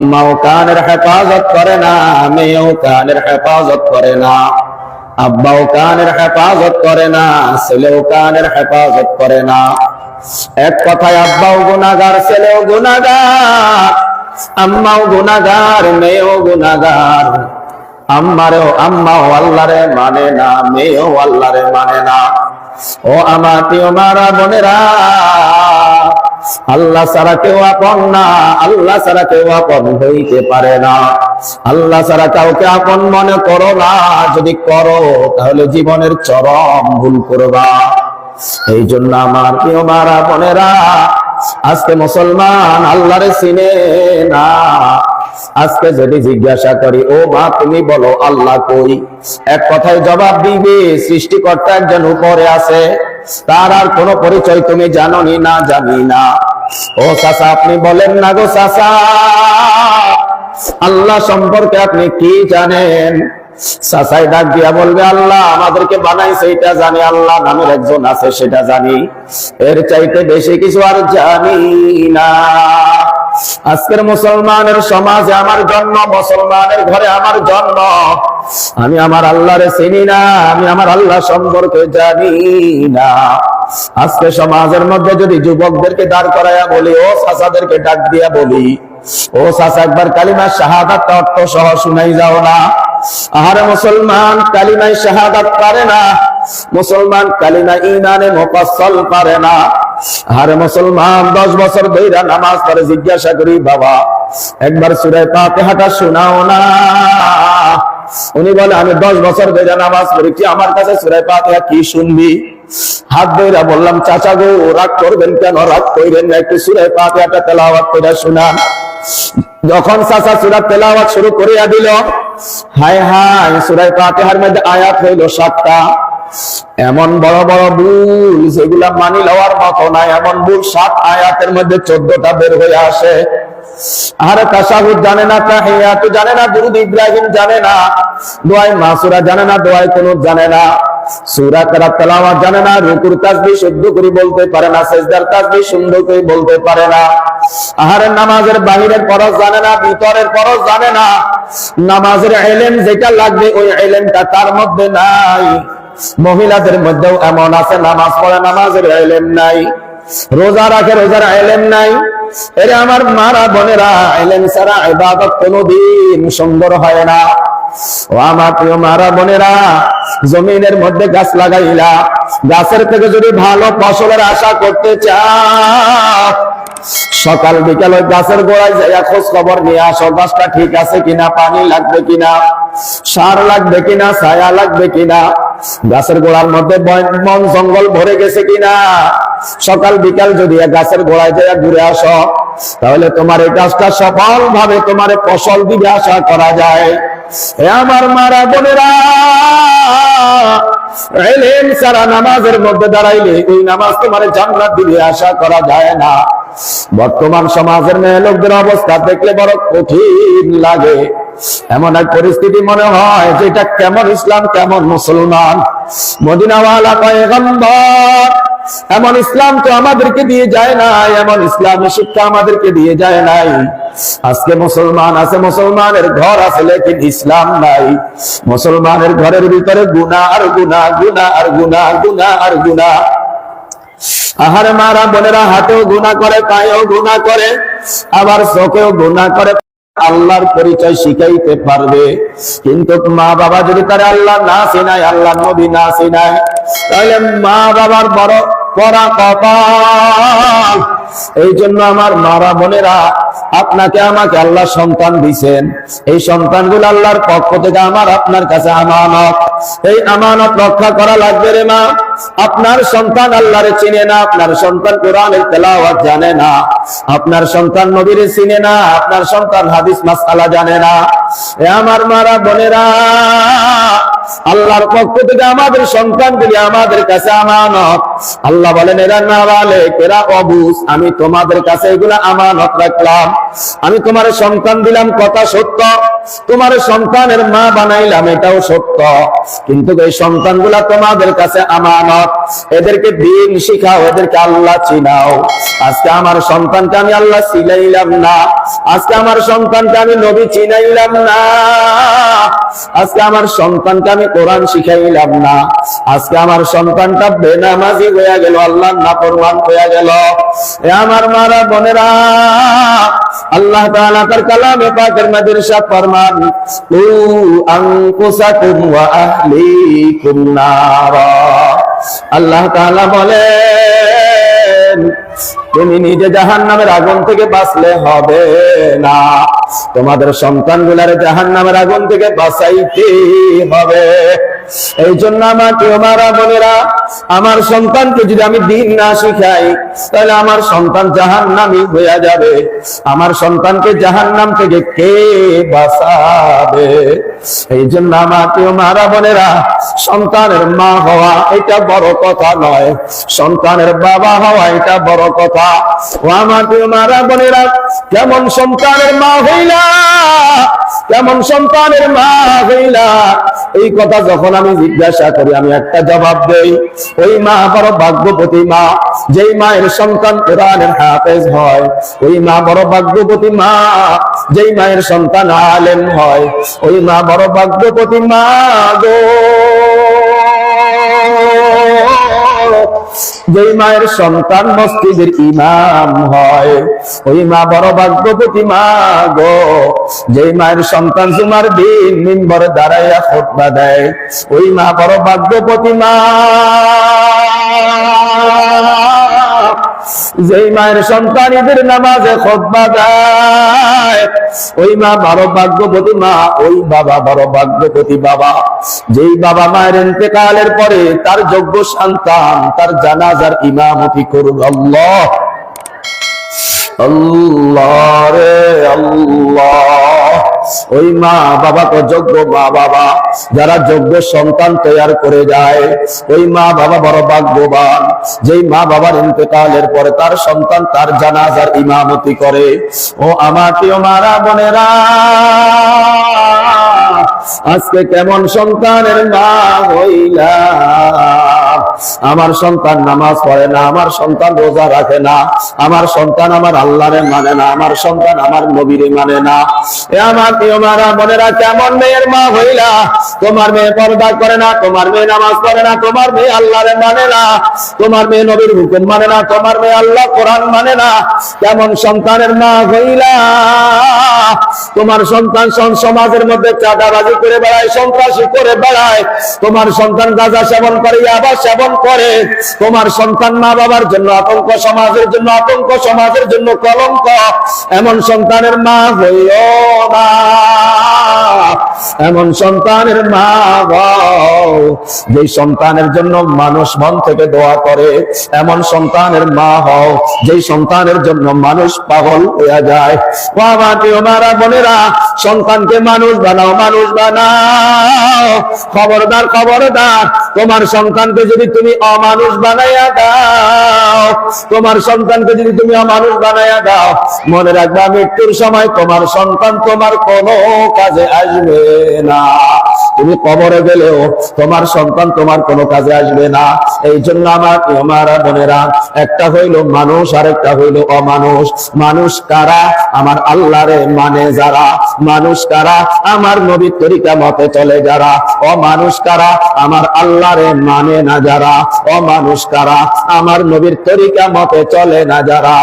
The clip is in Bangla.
মাও কানের হেফাজত করে না মেয়েও কানের হেফাজত করে না আব্বাও কানের হেফাজত করে না ছেলেও কানের হেফাজত করে না। এক কথায় আব্বাও গুনাগার ছেলেও গুনাগার আম্মাও গুনাগার মেয়েও গুনাগার আম্মারেও আম্মাও আল্লাহরে মানে না, মেয়েও আল্লাহরে মানে না। ও আমার প্রিয় মারা বোনেরা আল্লাহ ছাড়া কেউ আপন না, আল্লাহ ছাড়া কেউ আপন হইতে পারে না। আল্লাহ ছাড়া কাউকে আপন মনে করো না, যদি করো তাহলে জীবনের চরম ভুল করবা। এই জন্য আমার প্রিয় মারা বোনেরা, আজকে মুসলমান আল্লাহরে চিনে না। আজকে যদি জিজ্ঞাসা করি, ও মা, তুমি বলো, আল্লাহ কই? এক কথায় জবাব দিবে, সৃষ্টিকর্তা একজন উপরে আছে। তার আর কোনো পরিচয় তুমি জানোনি না, জানি না। ও চাচা, আপনি বলেন না গো চাচা। আল্লাহ সম্পর্কে আপনি কি জানেন? চাচাই ডাক দিয়া বলবে, আল্লাহ, আমাদেরকে বানাইছে, এটা জানি। আল্লাহ নামের একজন আছে, সেটা জানি। এর চাইতে বেশি কিছু আর জানি না। আজকের মুসলমানের সমাজে আমার জন্ম, মুসলমানের ঘরে আমার জন্ম। আমি আমার আল্লাহরে চিনি না, আমি আমার আল্লাহ সম্পর্কে জানি না। আজকে সমাজের মধ্যে যদি যুবকদেরকে দাঁড় করাইয়া বলি, ও চাচাদেরকে ডাক দিয়া বলি, ও চাচা একবার কালিমা শাহাদাত অর্থ সহ শুনাই যাও না। আহারে মুসলমান কালিমাই শাহাদাত পারে না, মুসলমান কালিমা ইমানে মুফাসসাল পারে না। আরে মুসলমান দশ বছর ধইরা নামাজ পড়ে জিজ্ঞাসা করি, বাবা, একবার সূরা ফাতিহাটা শোনাও না। উনি বলে, আমি দশ বছর ধরে নামাজ পড়েছি, আমার কাছে সূরা ফাতিহা কি শুনবি? হাত ধইরা বললাম, চাচা গো, রাগ করবেন কেন? রাগ কইরেন না, একটু সূরা ফাতিহাটা তেলাওয়াত করে শোনান। যখন চাচা সূরা তেলাওয়াত শুরু করিয়া দিল, হায় হায়, সূরা ফাতিহার মধ্যে আয়াত হইল সাতটা। এমন বড় বড় ভুল যেগুলা মানি লওয়ার মতো না, এমন ভুল সাত আয়াতের মধ্যে চোদ্দটা বের হয়ে আসে। আর তাসাহুদ জানে না, তাহিয়াতু জানে না, দুরুদ ইব্রাহিম জানে না, দোয়াই মাসুরা জানে না, দোয়াই কুনুত জানে না তেলাওয়াত জানে না, রুকুর শুদ্ধ করে বলতে পারে না, সিজদার সুন্দর করে বলতে পারে না। আহারে নামাজের বাহিরের জানে না, ভিতরের জানে না, নামাজের যেটা লাগবে ওই ইলমটা তার মধ্যে নাই। মহিলাদের মধ্যেও এমন আছে, নামাজ পড়ে নামাজের এলেম নাই, রোজা রাখে রোজার এলেম নাই। এরে আমার মারা বোনেরা এলেম ছাড়া ইবাদত কোনোদিন সুন্দর হয় না। ও আমার প্রিয় মারা বোনেরা, জমিনের মধ্যে গাছ লাগাইলা, গাছের থেকে যদি ভালো ফসলের আশা করতে চাও সকাল বিকাল গাছের গোড়ায় যাইয়া খোঁজ খবর নিয়ে আসো, গাছটা ঠিক আছে কিনা, পানি লাগবে কিনা, সার লাগবে কিনা, ছায়া লাগবে কিনা, গাছের গোড়ার মধ্যে বন জঙ্গল ভরে গেছে কিনা? সকাল বিকাল যদি গাছের গোড়ায় যাইয়া ঘুরে আসো, তাহলে তোমার এই গাছটা সফল ভাবে তোমার ফসল দিবে আশা করা যায়। আমার মারা বোনেরা সারা নামাজের মধ্যে দাঁড়াইলে ওই নামাজ তোমার জান্নাত দিবে আশা করা যায় না। বর্তমান সমাজের মেয়ে লোকদের অবস্থা দেখলে বড় কঠিন লাগে। এমন এক পরিস্থিতি মনে হয় যে এটা কেমন ইসলাম, কেমন মুসলমান। মদিনাওয়ালা পয়গম্বর, এমন ইসলাম তো আমাদেরকে দিয়ে যায় নাই, এমন ইসলামী শিক্ষা আমাদেরকে দিয়ে যায় নাই। আজকে মুসলমান আছে, মুসলমানের ঘর আছে, লেকিন ইসলাম নাই। মুসলমানের ঘরের ভিতরে গুনাহ আর গুনাহ গুনাহ আর গুনাহ গুনাহ আর গুনাহ। আহারে মারা বোনেরা হাতেও গুণা করে, পায়েও গুণা করে, আবার চোখেও গুণা করে। আল্লাহর পরিচয় শিখাইতে পারবে। কিন্তু মা বাবা যদি তারা আল্লাহ না চিনায় আল্লাহ নবী না চিনায়, তাহলে মা বাবার বড় পরা কপাল। এই জন্য আমার মারা বোনেরা, আপনাকে আমাকে আল্লাহ সন্তান দিছেন এই সন্তানগুলো আল্লাহর পক্ষ থেকে আমার আপনার কাছে আমানত। এই আমানত রক্ষা করা লাগবে রে মা। আপনার সন্তান আল্লাহরে চিনে না, আপনার সন্তান কোরআনের তেলাওয়াত জানে না। আপনার সন্তান নবীরে চিনে না, আপনার সন্তান হাদিস মাসআলা জানে না। এ আমার মারা বোনেরা আল্লাহর পক্ষ থেকে আমাদের সন্তানগুলি আমাদের কাছে আমানত। আল্লাহ বলেন, এরা না বলে এরা অবুজ। আমি তোমাদের কাছে এগুলা আমানত রাখলাম। আমি তোমার সন্তান দিলাম, কথা সত্য। তোমার সন্তানের মা বানাইলাম, এটাও সত্য। কিন্তু এই সন্তানগুলা তোমাদের কাছে আমানত। এদেরকে দিন শিখাও, এদেরকে আল্লাহ চিনাও। আজকে আমার সন্তানকে আমি আল্লাহ চিনাইলাম না। আজকে আমার সন্তানকে আমি নবী চিনাইলাম না। আজকে আমার সন্তানকে আমি কোরআন শিখাইলাম না। আজকে আমার সন্তানটা বেনামাজি হয়ে গেল আল্লাহ নাফরমান হয়ে গেল। এ আমার মারা বোনেরা, আল্লাহ তাআলা তার কালামে পাকের মধ্যে ইরশাদ ফরমান, উ আনকুসাকুম ওয়া আহলিকুম নারা। আল্লাহ তাআলা বলেন তুমি নিজে জাহান নামের আগুন থেকে বাঁচলে হবে না। তোমাদের সন্তানগুলার জাহান নামের আগুন থেকে বাঁচাইতে হবে। এই জন্য আমাকে মারা বোনেরা, আমার সন্তানকে যদি আমি দিন না শিখাই, তাহলে আমার সন্তান জাহান নামি হইয়া যাবে। আমার সন্তানকে জাহান নাম থেকে কে বাঁচাবে? এই জন্য আমাকে মারা বোনেরা, সন্তানের মা হওয়া এটা বড় কথা নয়। সন্তানের বাবা হওয়া এটা বড় কথা। ও আমাকে মারা বোনেরা, কেমন সন্তানের মা হইলা, কেমন সন্তানের মা হইলা, এই কথা যখন আমি জিজ্ঞাসা করি, আমি একটা জবাব দেই। ওই মা বড় ভাগ্যবতী মা, যেই মায়ের সন্তান কোরআনের হাফেজ হয়। ওই মা বড় ভাগ্যবতী মা, যেই মায়ের সন্তান আলেম হয়। ওই মা বড় ভাগ্যবতী মা গো। যেই মায়ের সন্তান মসজিদের ইমাম হয়, ওই মা বড় ভাগ্যবতী মা গো। যেই মায়ের সন্তান তোমার দিন মিম্বর দাঁড়াইয়া খোটবা দেয়, ওই মা বড় ভাগ্য়পতি মা। যেই মায়ের সন্তান ঈদের নামাজে খোদবা দেয়, ওই মা বড় ভাগ্যবতী মা, ওই বাবা বড় ভাগ্যবতী বাবা। যেই বাবা মায়ের ইন্তেকালের পরে তার যোগ্য সন্তান, তার জানাজার ইমামতি করুন। আল্লাহ। আল্লাহ রে আল্লাহ। ওই মা বাবা তো যোগ্য মা বাবা, যারা যোগ্য সন্তান তৈরি করে যায়, ওই মা বাবা বড় ভাগ্যবান। যেই মা বাবার ইন্তেকালের পরে তার সন্তান তার জানাজার ইমামতি করে। ও আমার প্রিয় মারা বোনেরা আজকে কেমন সন্তানের মা হইলা? আমার সন্তান নামাজ পড়ে না, আমার সন্তান রোজা রাখে না, আমার সন্তান আমার আল্লাহরে মানে না, আমার সন্তান আমার নবীরে মানে না। এ আমার প্রিয় মারা, বোনেরা, কেমন মেয়ের মা হইলা? তোমার মেয়ে পর্দা করে না, তোমার মেয়ে নামাজ পড়ে না, তোমার মেয়ে আল্লাহরে মানে না। তোমার মেয়ে নবীর হুকুম মানে না, তোমার মেয়ে আল্লাহ কোরআন মানে না। কেমন সন্তানের মা হইলা? তোমার সন্তান সন- সমাজের মধ্যে চাঁদাবাজি করে বেড়ায়, সন্ত্রাসী করে বেড়ায়। তোমার সন্তান গাঁজা সেবন করে আবার সেবন করে। তোমার সন্তান মা বাবার জন্য আতঙ্ক, সমাজের জন্য আতঙ্ক, সমাজের জন্য কলঙ্ক। এমন সন্তানের মা হইও না। এমন সন্তানের মা হও। যে সন্তানের জন্য মানুষ মন থেকে দোয়া করে, এমন সন্তানের মা হও। যে সন্তানের জন্য মানুষ পাগল হয়ে যায়। আমার প্রিয় মারা বোনেরা, সন্তানকে মানুষ বানাও মানুষ বানাও। খবরদার খবরদার, তোমার সন্তানকে যদি তুমি অমানুষ বানাইয়া দাও, তোমার সন্তানকে যদি তুমি অমানুষ বানাইয়া দাও, মনে রাখবা, মৃত্যুর সময় তোমার সন্তান তোমার কোনো কাজে আসবে না। তুমি কবরে গেলেও তোমার সন্তান তোমার কোনো কাজে আসবে না। এই জন্য আমার তোমারা বোনেরা, একটা হইল মানুষ আর একটা হইল অমানুষ। মানুষ কারা? আমার আল্লাহরে মানে যারা। মানুষ কারা? আমার নবীর তরিকা মতে চলে যারা? অমানুষ কারা? আমার আল্লাহরে মানে না যারা? অমানুষ কারা? আমার নবীর তরিকা মতে চলে না যারা?